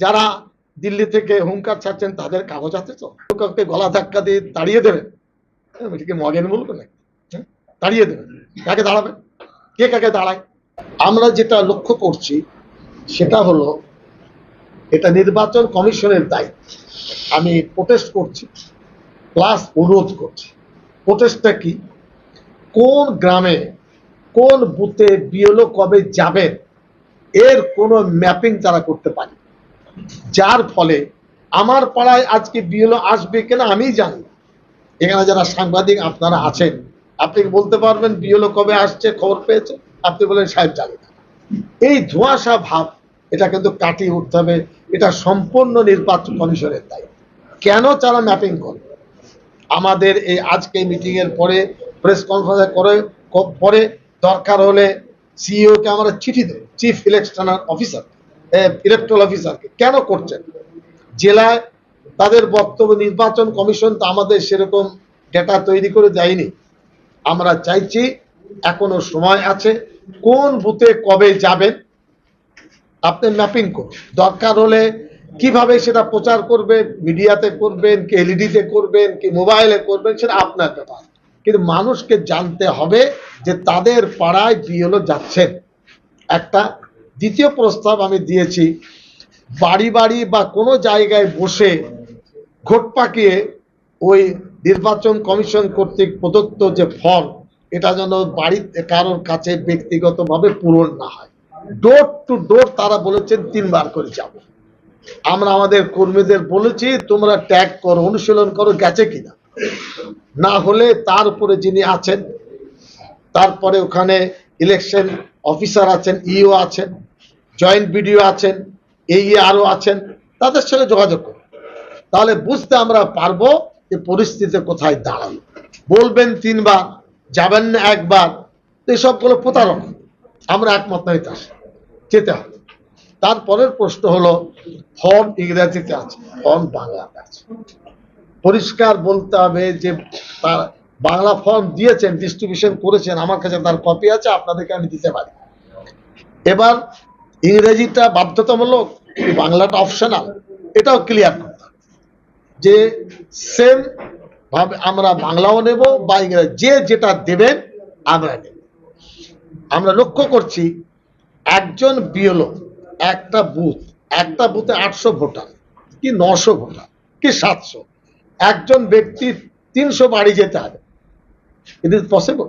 যারা দিল্লি থেকে হুঙ্কার ছাড়ছেন, তাদের কাগজ আছে তো? কাউকে গলা ধাক্কা দিয়ে তাড়িয়ে দেবেন এটাকে মগেন বলবে না হ্যাঁ? তাড়িয়ে দেবেন কাকে দাঁড়াবে? কে কাকে দাঁড়ায়? আমরা যেটা লক্ষ্য করছি, সেটা হলো, এটা নির্বাচন কমিশনের দায়িত্ব। আমি প্রোটেস্ট করছি প্লাস অনুরোধ করছি। প্রোটেস্টটা কি? কোন গ্রামে, কোন বুথে বিএলও কবে যাবেন, এর কোনো ম্যাপিং তারা করতে পারে। যার ফলে আমার পাড়ায় আজকে বিএলও আসবে কিনা আমি জানি এখানে যারা সাংবাদিক আপনারা আছেন, আপনি বলতে পারবেন বিএলও কবে আসছে, খবর পেয়েছে? আপনি বলেন, সাহেব, জানি না। এই ধোঁয়াশা ভাব, এটা কিন্তু কাটিয়ে উঠতে হবে। এটা সম্পূর্ণ নির্বাচন কমিশনের দায়িত্ব। কেন তারা ম্যাপিং করবে? আমাদের এই আজকে মিটিং এর পরে প্রেস কনফারেন্স করে, পরে দরকার হলে সিইও কে আমরা চিঠি দেব চিফ ইলেকশনাল অফিসার ইলেকট্রাল অফিসারকে কেন করছেন? জেলায় তাদের বক্তব্য, নির্বাচন কমিশন তো আমাদের সেরকম ডেটা তৈরি করে দেয়নি। আমরা চাইছি এখনও সময় আছে। কোন বুথে কবে যাবেন? আপনি ম্যাপিং করুন। দরকার হলে কীভাবে সেটা প্রচার করবেন, মিডিয়াতে করবেন, কি এলইডিতে করবেন, কি মোবাইলে করবেন, সেটা আপনার ব্যাপার। কিন্তু মানুষকে জানতে হবে যে তাদের পাড়ায় বিএলও যাচ্ছেন। একটা দ্বিতীয় প্রস্তাব আমি দিয়েছি, বাড়ি বাড়ি বা কোনো জায়গায় বসে ঘোট পাকিয়ে ওই নির্বাচন কমিশন কর্তৃক প্রদত্ত যে ফর্ম এটা যেন বাড়িতে কারোর কাছে ব্যক্তিগতভাবে পূরণ না হয়। ডোর টু ডোর তারা বলেছেন, তিনবার করে যাব। আমরা আমাদের কর্মীদের বলেছি, তোমরা ট্যাগ করো, অনুশীলন করো, গেছে কিনা। না হলে তার উপরে যিনি আছেন, তারপরে ওখানে ইলেকশন অফিসার আছেন ইও আছেন জয়েন্ট বিডিও আছেন এই আরও আছেন, তাদের সঙ্গে যোগাযোগ করুন। তাহলে বুঝতে আমরা পারব যে পরিস্থিতি কোথায় দাঁড়াল। বলবেন তিনবার, যাবেন না একবার এসবগুলো প্রতারণা আমরা একমত নই তার যেতে হবে। তারপরের প্রশ্ন হলো ফর্ম ইংরেজিতে আছে ফর্ম বাংলাতে আছে। পরিষ্কার বলতে হবে যে, তার বাংলা ফর্ম দিয়েছেন ডিস্ট্রিবিউশন করেছেন, আমার কাছে তার কপি আছে, আপনাদেরকে আমি দিতে পারি। এবার ইংরেজিটা বাধ্যতামূলক বাংলাটা অপশনাল এটাও ক্লিয়ার করতে যে সেম ভাবে আমরা বাংলাও নেব বা ইংরেজি যে যেটা দেবেন, আমরা নেব। আমরা লক্ষ্য করছি, একজন বিএলও, একটা বুথ, একটা বুথে আটশো ভোটার, কি নশো ভোটার, কি সাতশো। একজন ব্যক্তির তিনশো বাড়ি যেতে হবে। ইট ইজ পসিবল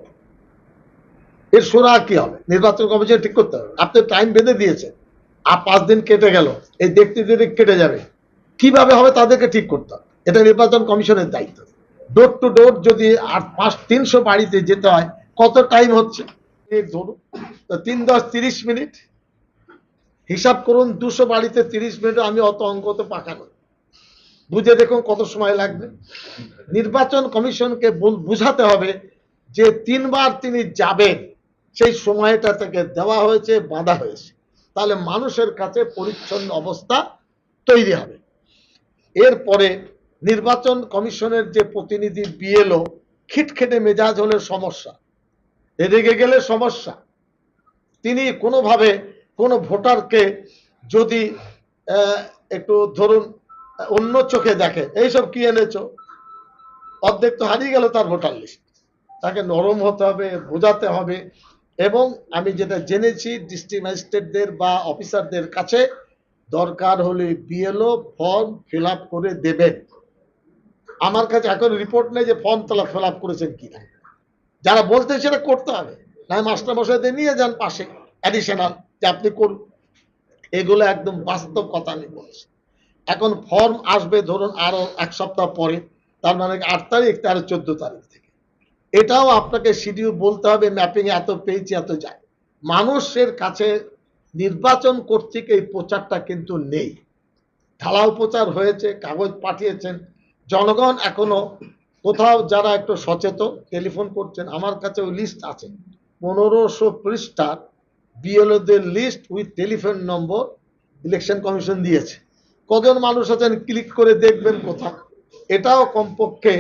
এর শোনা কি হবে? নির্বাচন কমিশন ঠিক করতে হবে। আপনি টাইম বেঁধে দিয়েছেন। আর পাঁচ দিন কেটে গেল। এই দেখতে দেখতে কেটে যাবে, কীভাবে হবে তাদেরকে ঠিক করতে হবে? এটা নির্বাচন কমিশনের দায়িত্ব। ডোর টু ডোর যদি আর পাঁচ, তিনশো বাড়িতে যেতে হয়, কত টাইম হচ্ছে? ধরুন তিন দশ তিরিশ মিনিট। হিসাব করুন, দুশো বাড়িতে তিরিশ মিনিট আমি অত অঙ্ক তো পাকা নই বুঝে দেখুন কত সময় লাগবে। নির্বাচন কমিশনকে বুঝাতে হবে যে তিনবার তিনি যাবেন। সেই সময়টা তাকে দেওয়া হয়েছে, বাঁধা হয়েছে। তাহলে মানুষের কাছে পরিচ্ছন্ন অবস্থা তৈরি হবে। এরপরে নির্বাচন কমিশনের যে প্রতিনিধি বিএলও, খিটখেটে মেজাজ হলে সমস্যা। রেগে গেলে সমস্যা। তিনি কোনোভাবে কোনো ভোটারকে যদি একটু ধরুন, অন্য চোখে দেখে, এইসব কি এনেছো? অর্ধেক তো হারিয়ে গেল তার ভোটার লিস্ট। তাকে নরম হতে হবে, বোঝাতে হবে এবং আমি যেটা জেনেছি ডিস্ট্রিক্ট ম্যাজিস্ট্রেটদের বা অফিসারদের কাছে, দরকার হলে বিএলও ফর্ম ফিল করে দেবেন। আমার কাছে এখন রিপোর্ট নেই যে ফর্ম তারা ফিল করেছেন কিনা। যারা বলতে সেটা করতে হবে না মাস্টার মশাইদের নিয়ে যান পাশে। অ্যাডিশনাল যে আপনি করুন। এগুলো একদম বাস্তব কথা আমি বলছি। এখন ফর্ম আসবে ধরুন আরও এক সপ্তাহ পরে, তার মানে আট তারিখ, তার চোদ্দ তারিখ থেকে। এটাও আপনাকে শিডিউল বলতে হবে ম্যাপিং এত পেয়েছি এত যায় মানুষের কাছে নির্বাচন কর্তৃক এই প্রচারটা কিন্তু নেই। ঢালাও প্রচার হয়েছে, কাগজ পাঠিয়েছেন। জনগণ এখনও কোথাও যারা একটু সচেতন টেলিফোন করছেন, আমার কাছে ওই লিস্ট আছে। পনেরোশো পৃষ্ঠার বিএলওদের list with telephone number election commission দিয়েছে। কজন মানুষ আছেন ক্লিক করে দেখবেন কোথাও। এটাও কমপক্ষে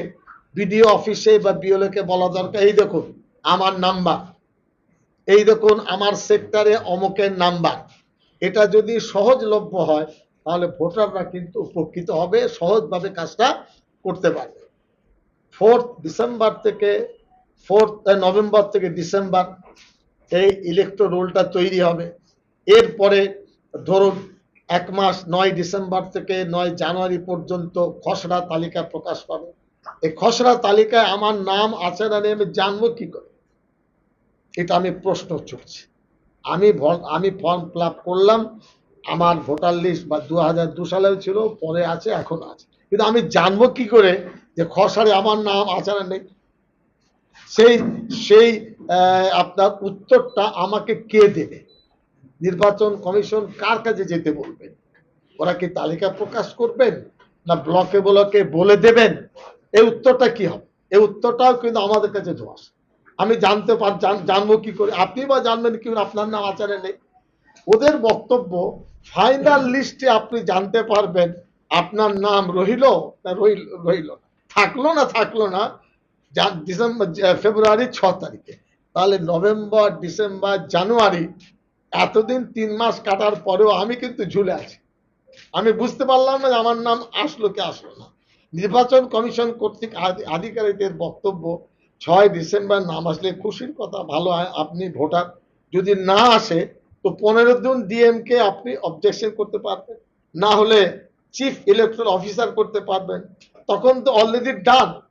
বিডিও অফিসে বা বিএলওকে বলা দরকার। এই দেখুন, আমার নাম্বার। এই দেখুন, আমার সেক্টরে অমুকের নাম্বার। এটা যদি সহজলভ্য হয়, তাহলে ভোটাররা কিন্তু উপকৃত হবে, সহজভাবে কাজটা করতে পারবে। ফোর্থ ডিসেম্বর থেকে, ফোর্থ নভেম্বর থেকে ডিসেম্বর এই ইলেকট্রো রোলটা তৈরি হবে। এরপরে ধরুন, এক মাস, নয় ডিসেম্বর থেকে নয় জানুয়ারি পর্যন্ত খসড়া তালিকা প্রকাশ পাবে। এই খসড়া তালিকায় আমার নাম আছে না আমি জানব কি করে? এটা আমি প্রশ্ন ছুটছি আমি আমি ফর্ম ফিল করলাম, আমার ভোটার লিস্ট বা দু হাজার দু সালেও ছিল, পরে আছে, এখন আছে। কিন্তু আমি জানব কি করে যে খসড়ায় আমার নাম আছে না নেই? সেই সেই আপনার উত্তরটা আমাকে কে দেবে? নির্বাচন কমিশন কার কাছে যেতে বলবেন ওরা কি তালিকা প্রকাশ করবেন না ব্লকে ব্লকে বলে দেবেন? এই উত্তরটা কি হবে? এই উত্তরটাও কিন্তু আমাদের কাছে ধোয়াস আমি জানতে পার জানব কি করে? আপনি বা জানবেন কি আপনার নাম আচারে নেই। ওদের বক্তব্য ফাইনাল লিস্টে আপনি জানতে পারবেন আপনার নাম রহিল না রহিল রহিল থাকল না থাকল না ডিসেম্বর ফেব্রুয়ারি ছ তারিখে। তাহলে নভেম্বর, ডিসেম্বর, জানুয়ারি, এতদিন তিন মাস কাটার পরেও আমি কিন্তু ঝুলে আছি। আমি বুঝতে পারলাম না আমার নাম আসলো কি আসলো না। নির্বাচন কমিশন কর্তৃক আধি- আধিকারিকদের বক্তব্য ছয় ডিসেম্বর নাম আসলে খুশির কথা, ভালো হয়, আপনি ভোটার। যদি না আসে, তো পনেরো দিন ডিএমকে আপনি অবজেকশন করতে পারবেন। না হলে চিফ ইলেকট্রাল অফিসার করতে পারবেন। তখন তো অলরেডি ডান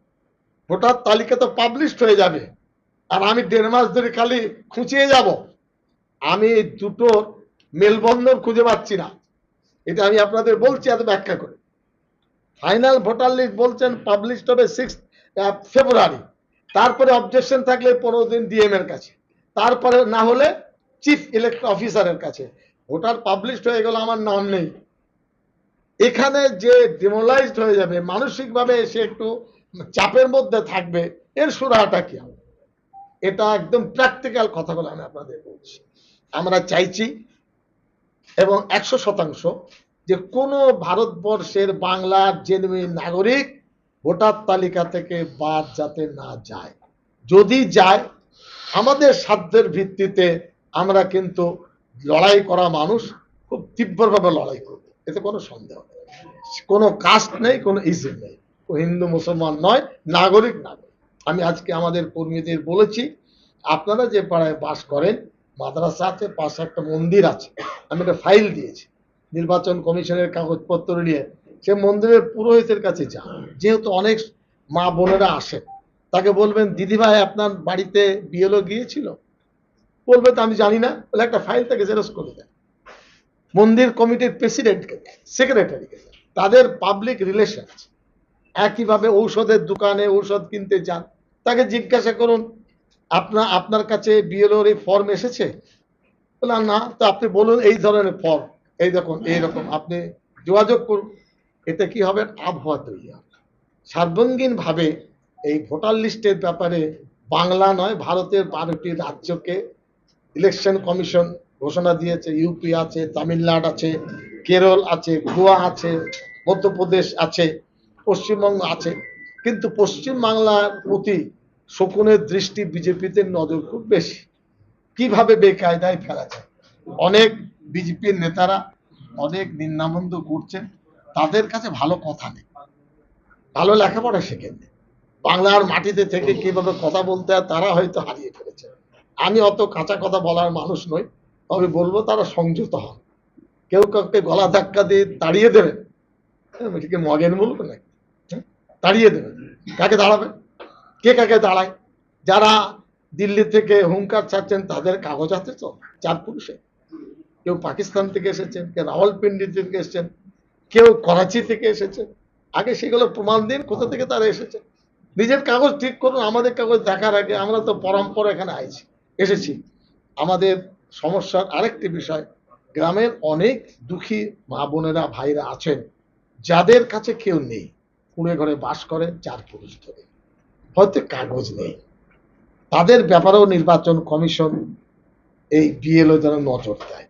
ভোটার তালিকা তো পাবলিশড হয়ে যাবে। আর আমি দেড় মাস ধরে খালি খুঁচিয়ে যাব। আমি দুটো মেলবন্ধন খুঁজে পাচ্ছি না। এটা আমি আপনাদের বলছি, এত ব্যাখ্যা করে। ফাইনাল ভোটার লিস্ট বলছেন পাবলিশ হবে সিক্স ফেব্রুয়ারি তারপরে অবজেকশন থাকলে পনেরো দিন ডিএম এর কাছে। তারপরে না হলে চিফ ইলেকট্র অফিসারের কাছে। ভোটার পাবলিশড হয়ে গেল আমার নাম নেই। এখানে যে ডিমোলাইজড হয়ে যাবে, মানসিকভাবে সে একটু চাপের মধ্যে থাকবে, এর সুরাহাটা কি হবে? এটা একদম প্র্যাকটিক্যাল কথাগুলো আমি আপনাদের বলছি। আমরা চাইছি এবং একশো শতাংশ যে কোনো ভারতবর্ষের বাংলার জেনুইন নাগরিক ভোটার তালিকা থেকে বাদ যাতে না যায়। যদি যায়, আমাদের সাধ্যের ভিত্তিতে আমরা কিন্তু লড়াই করা মানুষ খুব তীব্রভাবে লড়াই করব। এতে কোনো সন্দেহ নেই। কোনো কাস্ট নেই, কোনো ইসিম নেই। হিন্দু, মুসলমান নয়, নাগরিক নাগরিক। আমি আজকে আমাদের কর্মীদের বলেছি, আপনারা যে পাড়ায় বাস করেন মাদ্রাসা আছে পাশে একটা মন্দির আছে, আমি একটা ফাইল দিয়েছি। নির্বাচন কমিশনের কাগজপত্র নিয়ে সে মন্দিরের পুরোহিতের কাছে যান। যেহেতু অনেক মা বোনেরা আসেন, তাকে বলবেন দিদিভাই আপনার বাড়িতে বিয়েলো গিয়েছিল? বলবে, তো আমি জানি না। বলে একটা ফাইল তাকে জেরক্স করে দেয়। মন্দির কমিটির প্রেসিডেন্টকে, সেক্রেটারিকে, তাদের পাবলিক রিলেশন একইভাবে ঔষধের দোকানে ঔষধ কিনতে যান। তাকে জিজ্ঞাসা করুন, আপনার আপনার কাছে বিএলওর এই ফর্ম এসেছে? বলে, না, তো আপনি বলুন এই ধরনের ফর্ম এই দেখুন এইরকম আপনি যোগাযোগ করুন, এতে কি হবে? আবহাওয়া তৈরি হবে। সার্বঙ্গীন ভাবে এই ভোটার লিস্টের ব্যাপারে বাংলা নয়, ভারতের বারোটি রাজ্যকে ইলেকশন কমিশন ঘোষণা দিয়েছে। ইউপি আছে, তামিলনাড়ু আছে, কেরল আছে, গোয়া আছে, মধ্যপ্রদেশ আছে, পশ্চিমবঙ্গ আছে। কিন্তু পশ্চিম বাংলার প্রতি শকুনের দৃষ্টি বিজেপিতে নজর খুব বেশি। কীভাবে বেকায়দায় ফেলা যায়? অনেক বিজেপির নেতারা অনেক নিন্দামন্দ করছেন। তাদের কাছে ভালো কথা নেই। ভালো লেখাপড়া শেখেননি। বাংলার মাটিতে থেকে কীভাবে কথা বলতে হয় তারা হয়তো হারিয়ে ফেলেছে। আমি অত কাঁচা কথা বলার মানুষ নই তবে বলব তারা সংযত হন। কেউ কাউকে গলা ধাক্কা দিয়ে তাড়িয়ে দেবেন হ্যাঁ, এটাকে মগের মূল্য নাকি? হ্যাঁ? তাড়িয়ে দেবেন কাকে দাঁড়াবে? কে কাকে দাঁড়ায়? যারা দিল্লি থেকে হুঙ্কার ছাড়ছেন তাদের কাগজ আছে তো চার পুরুষে। কেউ পাকিস্তান থেকে এসেছেন, কেউ রাওয়ালপিন্ডি থেকে এসেছেন, কেউ করাচি থেকে এসেছে আগে সেগুলো প্রমাণ দিন, কোথা থেকে তারা এসেছে নিজের কাগজ ঠিক করুন, আমাদের কাগজ দেখার আগে আমরা তো পরম্পরা এখানে আইছি, এসেছি। আমাদের সমস্যার আরেকটি বিষয়, গ্রামের অনেক দুঃখী মা বোনেরা, ভাইরা আছেন, যাদের কাছে কেউ নেই, কুড়ে ঘরে বাস করে, চার পুরুষ ধরে। হয়তো কাগজ নেই। তাদের ব্যাপারেও নির্বাচন কমিশন এই বিএলও যেন নজর দেয়।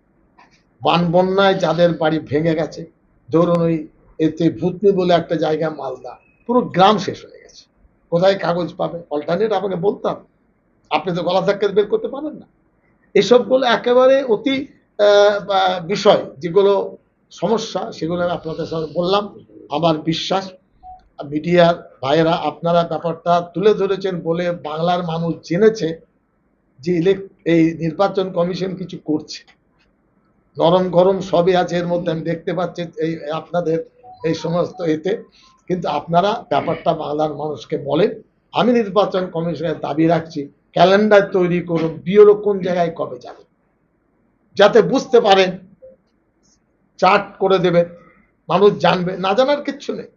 বান বন্যায় যাদের বাড়ি ভেঙে গেছে, ধরুন ওই এতে ভূতনি বলে একটা জায়গা, মালদা, পুরো গ্রাম শেষ হয়ে গেছে। কোথায় কাগজ পাবে? অল্টারনেট আপনাকে বলতাম আপনি তো গলা ধাক্কা বের করতে পারেন না। এসবগুলো একেবারে অতি বিষয়, যেগুলো সমস্যা, সেগুলো আপনাদের সঙ্গে বললাম। আমার বিশ্বাস, মিডিয়ার ভাইয়েরা আপনারা ব্যাপারটা তুলে ধরেছেন বলে বাংলার মানুষ জেনেছে যে ইলেক, এই নির্বাচন কমিশন কিছু করছে। নরম গরম সবই আছে, এর মধ্যে আমি দেখতে পাচ্ছি এই আপনাদের এই সমস্ত এতে। কিন্তু আপনারা ব্যাপারটা বাংলার মানুষকে বলেন। আমি নির্বাচন কমিশনের দাবি রাখছি, ক্যালেন্ডার তৈরি করুন বিওরো কোন জায়গায় কবে যাবে। যাতে বুঝতে পারেন, চার্ট করে দেবেন, মানুষ জানবে, না জানার কিচ্ছু নেই।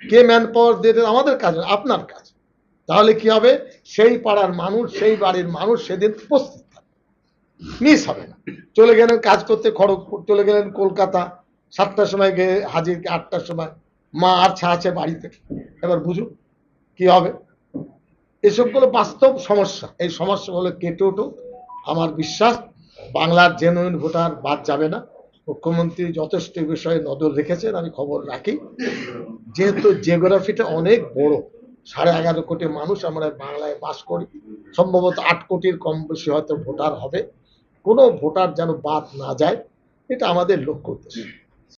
কে ম্যান পাওয়ার দেবে, আমাদের কাজ আপনার কাজ। তাহলে কি হবে? সেই পাড়ার মানুষ, সেই বাড়ির মানুষ সেদিন উপস্থিত। মিস হবে না। চলে গেলেন কাজ করতে খড়গপুর, চলে গেলেন কলকাতা, সাতটার সময় গিয়ে হাজির, আটটার সময়। মা আর ছা আছে বাড়িতে। এবার বুঝুন কি হবে। এসবগুলো বাস্তব সমস্যা। এই সমস্যাগুলো কেটে উঠুক। আমার বিশ্বাস, বাংলার জেনুইন ভোটার বাদ যাবে না। মুখ্যমন্ত্রী যথেষ্ট বিষয়ে নজর রেখেছেন, আমি খবর রাখি। যেহেতু জিওগ্রাফিটা অনেক বড়, সাড়ে এগারো কোটি মানুষ আমরা বাংলায় বাস করি, সম্ভবত আট কোটির কম বেশি হয়তো ভোটার হবে। কোনো ভোটার যেন বাদ না যায় এটা আমাদের লক্ষ্য উদ্দেশ্য।